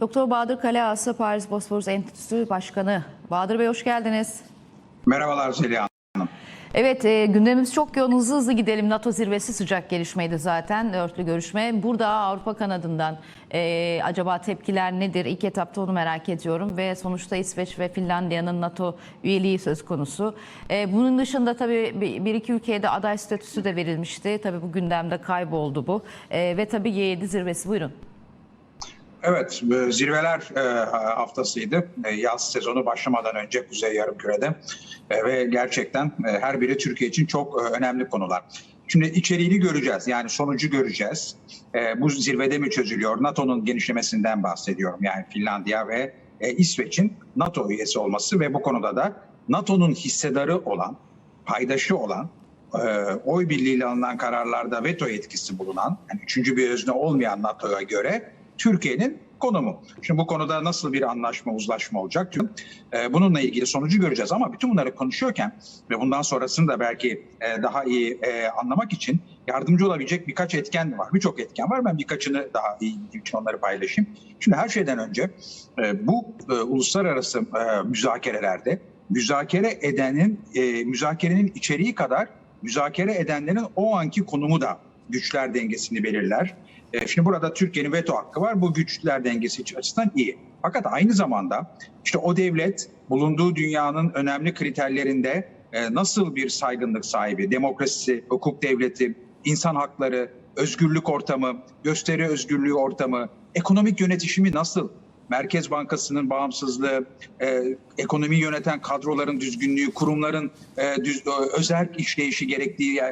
Doktor Bahadır Kaleası Paris Bosporus Enstitüsü Başkanı. Bahadır Bey hoş geldiniz. Merhabalar Zeliha Hanım. Evet e, gündemimiz çok yoğun hızlı hızlı gidelim. NATO zirvesi sıcak gelişmeydi zaten dörtlü görüşme. Burada Avrupa kanadından e, acaba tepkiler nedir? İlk etapta onu merak ediyorum ve sonuçta İsveç ve Finlandiya'nın NATO üyeliği söz konusu. E, bunun dışında tabii bir, bir iki ülkeye de aday statüsü de verilmişti. Tabii bu gündemde kayboldu bu. E, ve tabii G7 zirvesi buyurun. Evet, e, zirveler e, haftasıydı. E, Yaz sezonu başlamadan önce Kuzey Yarımküre'de ve gerçekten her biri Türkiye için çok önemli konular. Şimdi içeriğini göreceğiz, yani sonucu göreceğiz. Bu zirvede mi çözülüyor? NATO'nun genişlemesinden bahsediyorum. Yani Finlandiya ve İsveç'in NATO üyesi olması ve bu konuda da NATO'nun hissedarı olan, paydaşı olan oy birliğiyle alınan kararlarda veto yetkisi bulunan, yani üçüncü bir özne olmayan NATO'ya göre Türkiye'nin konumu. Şimdi bu konuda nasıl bir anlaşma, uzlaşma olacak? E, bununla ilgili sonucu göreceğiz ama bütün bunları konuşuyorken ve bundan sonrasını da belki e, daha iyi e, anlamak için yardımcı olabilecek birkaç etken var. Birçok etken var. Ben birkaçını daha iyi için onları paylaşayım. Şimdi her şeyden önce e, bu uluslararası müzakerelerde müzakere edenin, müzakerenin içeriği kadar müzakere edenlerin o anki konumu da güçler dengesini belirler. E, Şimdi burada Türkiye'nin veto hakkı var. Bu güçler dengesi açısından iyi. Fakat aynı zamanda işte o devlet bulunduğu dünyanın önemli kriterlerinde e, nasıl bir saygınlık sahibi, demokrasi, hukuk devleti, insan hakları, özgürlük ortamı, gösteri özgürlüğü ortamı, ekonomik yönetişimi nasıl? Merkez Bankası'nın bağımsızlığı, e, ekonomi yöneten kadroların düzgünlüğü, kurumların e, e, işleyişi gerektiği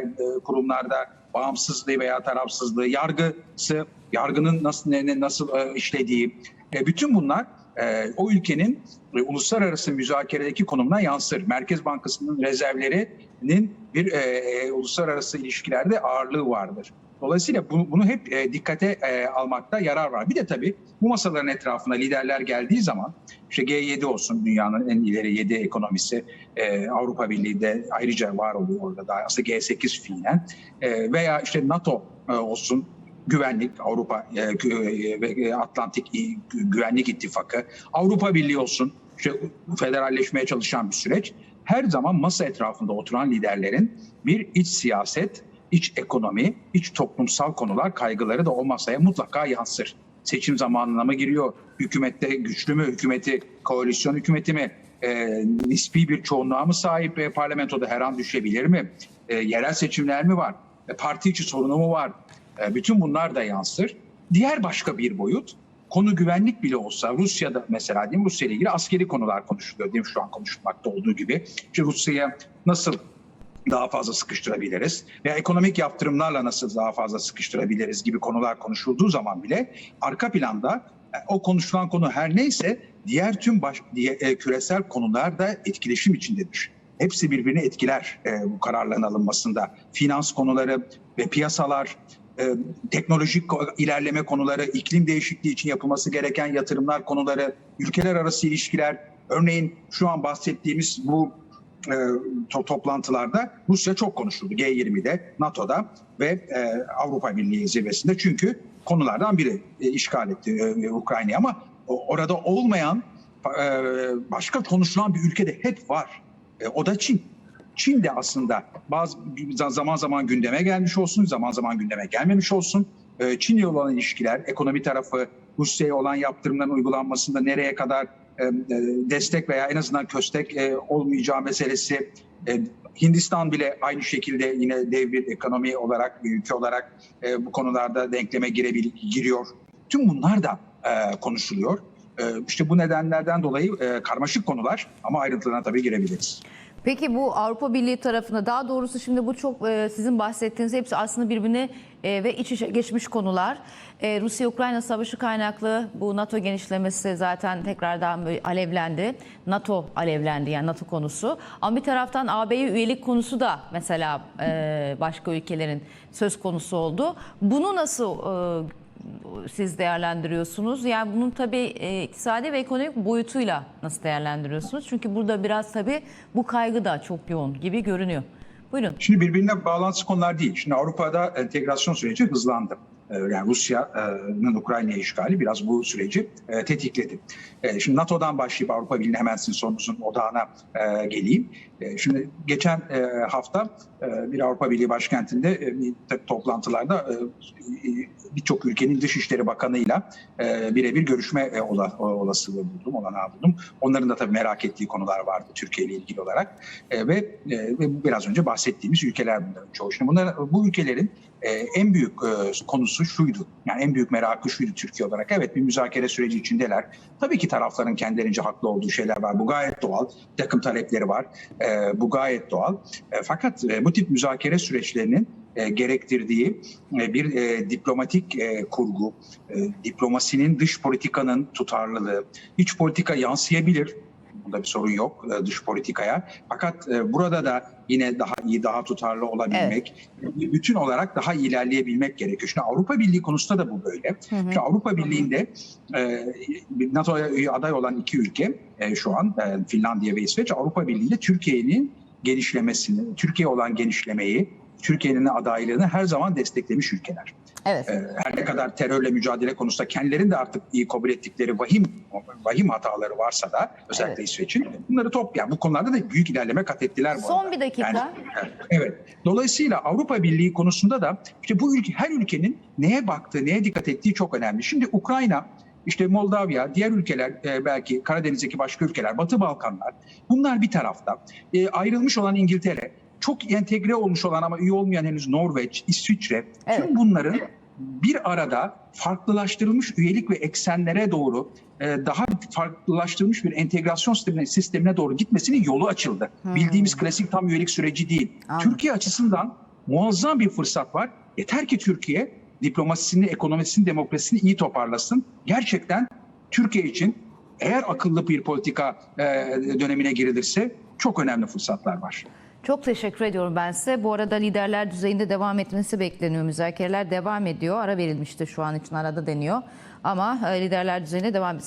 kurumlarda bağımsızlığı veya tarafsızlığı, yargısı, yargının nasıl nasıl e, işlediği, e, bütün bunlar e, o ülkenin e, uluslararası müzakeredeki konumuna yansır. Merkez Bankası'nın rezervlerinin bir e, uluslararası ilişkilerde ağırlığı vardır. Dolayısıyla bunu, hep dikkate almakta yarar var. Bir de tabii bu masaların etrafına liderler geldiği zaman işte G7 olsun dünyanın en ileri 7 ekonomisi Avrupa Birliği de ayrıca var oluyor orada da aslında G8 fiilen veya işte NATO olsun güvenlik Avrupa e, gü- ve e, Atlantik Güvenlik İttifakı Avrupa Birliği olsun işte federalleşmeye çalışan bir süreç her zaman masa etrafında oturan liderlerin bir iç siyaset, iç ekonomi, iç toplumsal konular kaygıları da o masaya mutlaka yansır. Seçim zamanına mı giriyor? Hükümette güçlü mü? Hükümeti, koalisyon hükümeti mi? E, nispi bir çoğunluğa mı sahip? E, parlamentoda her an düşebilir mi? E, yerel seçimler mi var? E, parti içi sorunu mu var? E, bütün bunlar da yansır. Diğer başka bir boyut konu güvenlik bile olsa Rusya'da mesela diyeyim Rusya ile ilgili askeri konular konuşuluyor değil mi şu an konuşulmakta olduğu gibi. İşte Rusya'ya nasıl daha fazla sıkıştırabiliriz veya ekonomik yaptırımlarla nasıl daha fazla sıkıştırabiliriz gibi konular konuşulduğu zaman bile arka planda e, o konuşulan konu her neyse diğer tüm baş, diye, e, küresel konular da etkileşim içindedir. Hepsi birbirini etkiler e, bu kararların alınmasında. Finans konuları ve piyasalar, e, teknolojik ilerleme konuları, iklim değişikliği için yapılması gereken yatırımlar konuları, ülkeler arası ilişkiler, örneğin şu an bahsettiğimiz bu e, to- toplantılarda Rusya çok konuşuldu. G20'de, NATO'da ve e, Avrupa Birliği zirvesinde çünkü konulardan biri e, işgal etti e, Ukrayna'yı ama orada olmayan e, başka konuşulan bir ülkede hep var. E, o da Çin. Çin de aslında bazı zaman zaman gündeme gelmiş olsun, zaman zaman gündeme gelmemiş olsun. E, Çin'le olan ilişkiler, ekonomi tarafı, Rusya'ya olan yaptırımların uygulanmasında nereye kadar e, e, destek veya en azından köstek e, olmayacağı meselesi. Hindistan bile aynı şekilde yine dev bir ekonomi olarak, bir ülke olarak bu konularda denkleme girebil, giriyor. Tüm bunlar da konuşuluyor. İşte bu nedenlerden dolayı karmaşık konular ama ayrıntılarına tabii girebiliriz. Peki bu Avrupa Birliği tarafında daha doğrusu şimdi bu çok e, sizin bahsettiğiniz hepsi aslında birbirine e, ve iç içe geçmiş konular. E, Rusya-Ukrayna savaşı kaynaklı bu NATO genişlemesi zaten tekrardan alevlendi. NATO alevlendi yani NATO konusu. Ama bir taraftan AB'ye üyelik konusu da mesela başka ülkelerin söz konusu oldu. Bunu nasıl siz değerlendiriyorsunuz? Yani bunun tabii e, iktisadi ve ekonomik boyutuyla nasıl değerlendiriyorsunuz? Çünkü burada biraz tabii bu kaygı da çok yoğun gibi görünüyor. Buyurun. Şimdi birbirine bağlantısı konular değil. Şimdi Avrupa'da entegrasyon süreci hızlandı. E, yani Rusya'nın Ukrayna işgali biraz bu süreci e, tetikledi. E, Şimdi NATO'dan başlayıp Avrupa Birliği'ne hemen sizin sorunuzun odağına geleyim. Şimdi geçen hafta bir Avrupa Birliği başkentinde toplantılarda birçok ülkenin Dışişleri Bakanı'yla birebir görüşme ola- olasılığı buldum, olanağı buldum. Onların da tabii merak ettiği konular vardı Türkiye ile ilgili olarak ve, biraz önce bahsettiğimiz ülkeler bunların çoğu. Şimdi bunlar, bu ülkelerin en büyük e, konusu şuydu. Yani en büyük merakı şuydu Türkiye olarak. Evet bir müzakere süreci içindeler. Tabii ki tarafların kendilerince haklı olduğu şeyler var. Bu gayet doğal. Takım talepleri var. E, bu gayet doğal. E, fakat e, bu tip müzakere süreçlerinin e, gerektirdiği e, bir e, diplomatik e, kurgu, e, diplomasinin dış politikanın tutarlılığı, iç politika yansıyabilir. Bunda bir sorun yok e, dış politikaya. Fakat e, burada da yine daha iyi, daha tutarlı olabilmek, bir bütün olarak daha ilerleyebilmek gerekiyor. Şimdi Avrupa Birliği konusunda da bu böyle. Şimdi Avrupa Birliği'nde e, NATO'ya aday olan iki ülke e, şu an e, Finlandiya ve İsveç Avrupa Birliği'nde Türkiye'nin genişlemesini, Türkiye olan genişlemeyi, Türkiye'nin adaylığını her zaman desteklemiş ülkeler. Evet. Ee, her ne kadar terörle mücadele konusunda kendilerinin de artık iyi kabul ettikleri vahim vahim hataları varsa da özellikle Evet. İsveç'in bunları top yani bu konularda da büyük ilerleme kat ettiler bu Son arada. bir dakika. Yani, evet. Dolayısıyla Avrupa Birliği konusunda da işte bu ülke her ülkenin neye baktığı, neye dikkat ettiği çok önemli. Şimdi Ukrayna işte Moldavya, diğer ülkeler e, belki Karadeniz'deki başka ülkeler, Batı Balkanlar bunlar bir tarafta. E, ayrılmış olan İngiltere, çok entegre olmuş olan ama üye olmayan henüz Norveç, İsviçre Evet. tüm bunların bir arada farklılaştırılmış üyelik ve eksenlere doğru e, daha farklılaştırılmış bir entegrasyon sistemine, sistemine doğru gitmesinin yolu açıldı. Bildiğimiz klasik tam üyelik süreci değil. Anladım. Türkiye açısından muazzam bir fırsat var. Yeter ki Türkiye diplomasisini, ekonomisini, demokrasisini iyi toparlasın. Gerçekten Türkiye için eğer akıllı bir politika e, dönemine girilirse çok önemli fırsatlar var. Çok teşekkür ediyorum ben size. Bu arada liderler düzeyinde devam etmesi bekleniyor. Müzakereler devam ediyor. Ara verilmişti şu an için arada deniyor. Ama e, liderler düzeyinde devam etmesi